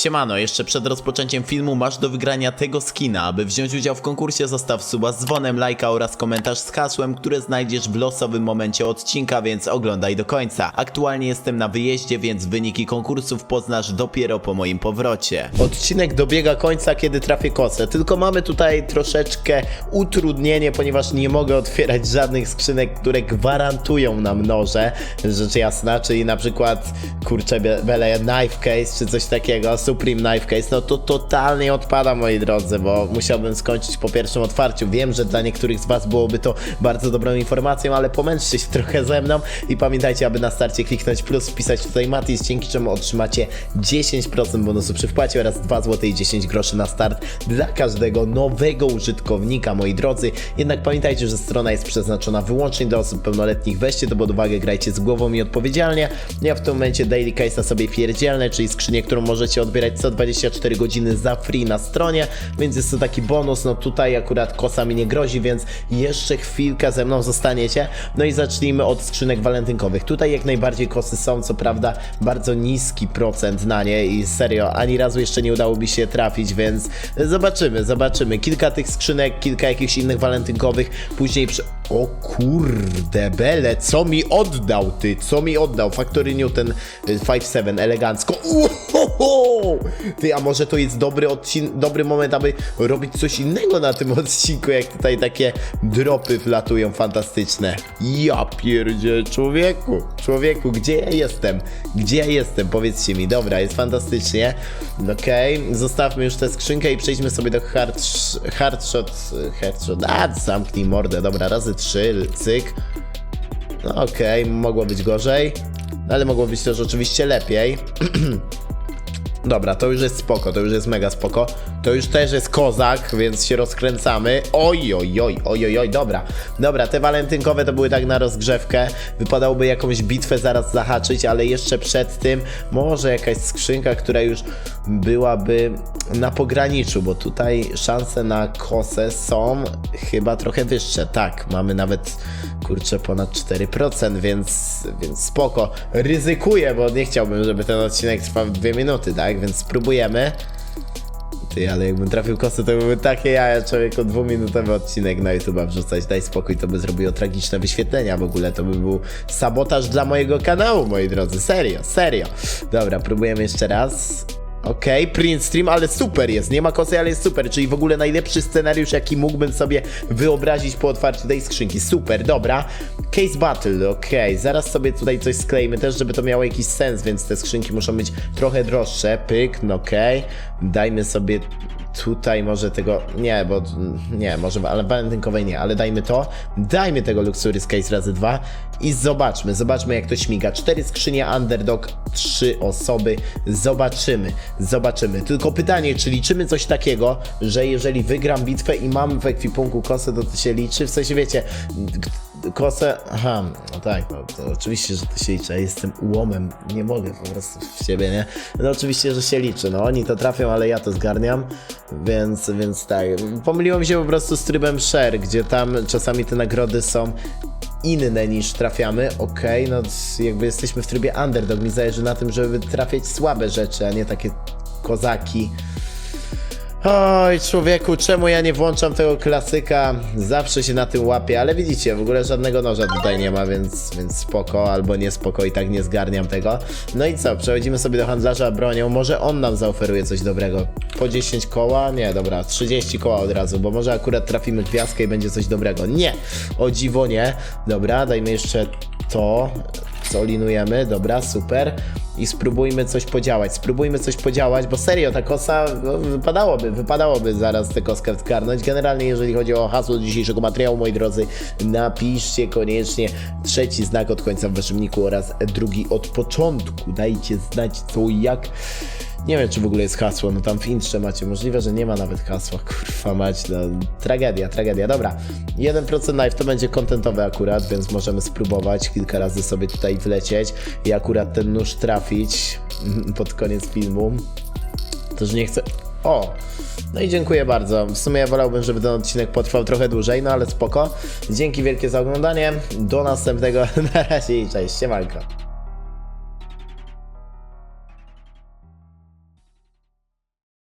Siemano, jeszcze przed rozpoczęciem filmu masz do wygrania tego skina. Aby wziąć udział w konkursie zostaw suba z dzwonem, lajka oraz komentarz z hasłem, które znajdziesz w losowym momencie odcinka, więc oglądaj do końca. Aktualnie jestem na wyjeździe, więc wyniki konkursów poznasz dopiero po moim powrocie. Odcinek dobiega końca, kiedy trafię kosę, tylko mamy tutaj troszeczkę utrudnienie, ponieważ nie mogę otwierać żadnych skrzynek, które gwarantują nam noże, rzecz jasna, czyli na przykład, kurczę, be- bele knife case czy coś takiego, Supreme Knife Case, no to totalnie odpada, moi drodzy, bo musiałbym skończyć po pierwszym otwarciu. Wiem, że dla niektórych z Was byłoby to bardzo dobrą informacją, ale pomęczcie się trochę ze mną i pamiętajcie, aby na starcie kliknąć plus, wpisać tutaj Matis, dzięki czemu otrzymacie 10% bonusu przy wpłacie oraz 2 zł i 10 groszy na start dla każdego nowego użytkownika, moi drodzy. Jednak pamiętajcie, że strona jest przeznaczona wyłącznie dla osób pełnoletnich. Weźcie to pod uwagę, grajcie z głową i odpowiedzialnie. Ja w tym momencie Daily Case'a sobie pierdzielnę, czyli skrzynię, którą możecie odbierać co 24 godziny za free na stronie, więc jest to taki bonus. No tutaj akurat kosa mi nie grozi, więc jeszcze chwilkę ze mną zostaniecie. No i zacznijmy od skrzynek walentynkowych. Tutaj jak najbardziej kosy są, co prawda bardzo niski procent na nie i serio, ani razu jeszcze nie udało mi się trafić, więc zobaczymy, zobaczymy. Kilka tych skrzynek, kilka jakichś innych walentynkowych, później przy... O kurde, bele, co mi oddał ty, co mi oddał? Factory Newton 5.7, elegancko. Uhoho! Ty, a może to jest dobry odcin- dobry moment, aby robić coś innego na tym odcinku, jak tutaj takie dropy wlatują fantastyczne. Ja pierdzie, człowieku, człowieku, gdzie ja jestem? Gdzie ja jestem? Powiedzcie mi, dobra, jest fantastycznie. Okej, zostawmy już tę skrzynkę i przejdźmy sobie do hard, hardshot, hardshot, a zamknij mordę, dobra, razy trzy, cyk. No okej, mogło być gorzej, no ale mogło być też oczywiście lepiej. Dobra, to już jest spoko, to już jest mega spoko. To już też jest kozak, więc się rozkręcamy. Oj, oj, oj, oj, oj, oj, dobra. Dobra, te walentynkowe to były tak na rozgrzewkę. Wypadałoby jakąś bitwę zaraz zahaczyć, ale jeszcze przed tym może jakaś skrzynka, która już byłaby na pograniczu, bo tutaj szanse na kosę są chyba trochę wyższe. Tak, mamy nawet kurczę ponad 4%, więc, więc spoko. Ryzykuję, bo nie chciałbym, żeby ten odcinek trwał dwie minuty, tak? Więc spróbujemy. Ty, ale jakbym trafił kosę, to były takie jaja, człowieku, dwuminutowy odcinek na YouTube'a wrzucać, daj spokój, to by zrobiło tragiczne wyświetlenia w ogóle, to by był sabotaż dla mojego kanału, moi drodzy, serio, serio. Dobra, próbujemy jeszcze raz. Okej, print stream, ale super jest, nie ma kosy, ale jest super, czyli w ogóle najlepszy scenariusz, jaki mógłbym sobie wyobrazić po otwarciu tej skrzynki. Super, dobra. Case battle, okej, zaraz sobie tutaj coś skleimy też, żeby to miało jakiś sens, więc te skrzynki muszą być trochę droższe. Pyk, no okej. Dajmy sobie tutaj może tego, nie, bo nie, może, ale walentynkowej nie, ale dajmy to, dajmy tego Luxurious Case razy dwa i zobaczmy, zobaczmy jak to śmiga. Cztery skrzynie Underdog, trzy osoby, zobaczymy, zobaczymy. Tylko pytanie, czy liczymy coś takiego, że jeżeli wygram bitwę i mam w ekwipunku kosę, to to się liczy? W sensie wiecie, kosę, aha, no tak, no to oczywiście, że to się liczy, jestem ułomem, nie mogę po prostu w siebie, nie? No oczywiście, że się liczy, no oni to trafią, ale ja to zgarniam, więc, więc tak, pomyliło mi się po prostu z trybem share, gdzie tam czasami te nagrody są inne niż trafiamy, okej, no jakby jesteśmy w trybie underdog, mi zależy na tym, żeby trafiać słabe rzeczy, a nie takie kozaki, Oj, człowieku, czemu ja nie włączam tego klasyka? Zawsze się na tym łapię, ale widzicie, w ogóle żadnego noża tutaj nie ma, więc, więc spoko, albo nie spoko i tak nie zgarniam tego. No i co, przechodzimy sobie do handlarza bronią, może on nam zaoferuje coś dobrego. Po 10 koła? Nie, dobra, 30 koła od razu, bo może akurat trafimy gwiazdkę i będzie coś dobrego. Nie, o dziwo nie. Dobra, dajmy jeszcze to, zolinujemy, dobra, super. I spróbujmy coś podziałać, spróbujmy coś podziałać, bo serio, ta kosa, no, wypadałoby, wypadałoby zaraz tę koskę zgarnąć. Generalnie, jeżeli chodzi o hasło dzisiejszego materiału, moi drodzy, napiszcie koniecznie trzeci znak od końca w waszym oraz drugi od początku. Dajcie znać co i jak. Nie wiem, czy w ogóle jest hasło, no tam w intrze macie, możliwe, że nie ma nawet hasła, kurwa mać, no tragedia, tragedia, dobra. 1% live to będzie kontentowe akurat, więc możemy spróbować kilka razy sobie tutaj wlecieć i akurat ten nóż trafić pod koniec filmu. Też nie chcę... O! No i dziękuję bardzo. W sumie ja wolałbym, żeby ten odcinek potrwał trochę dłużej, no ale spoko. Dzięki wielkie za oglądanie. Do następnego. Na razie i cześć. Siemanko.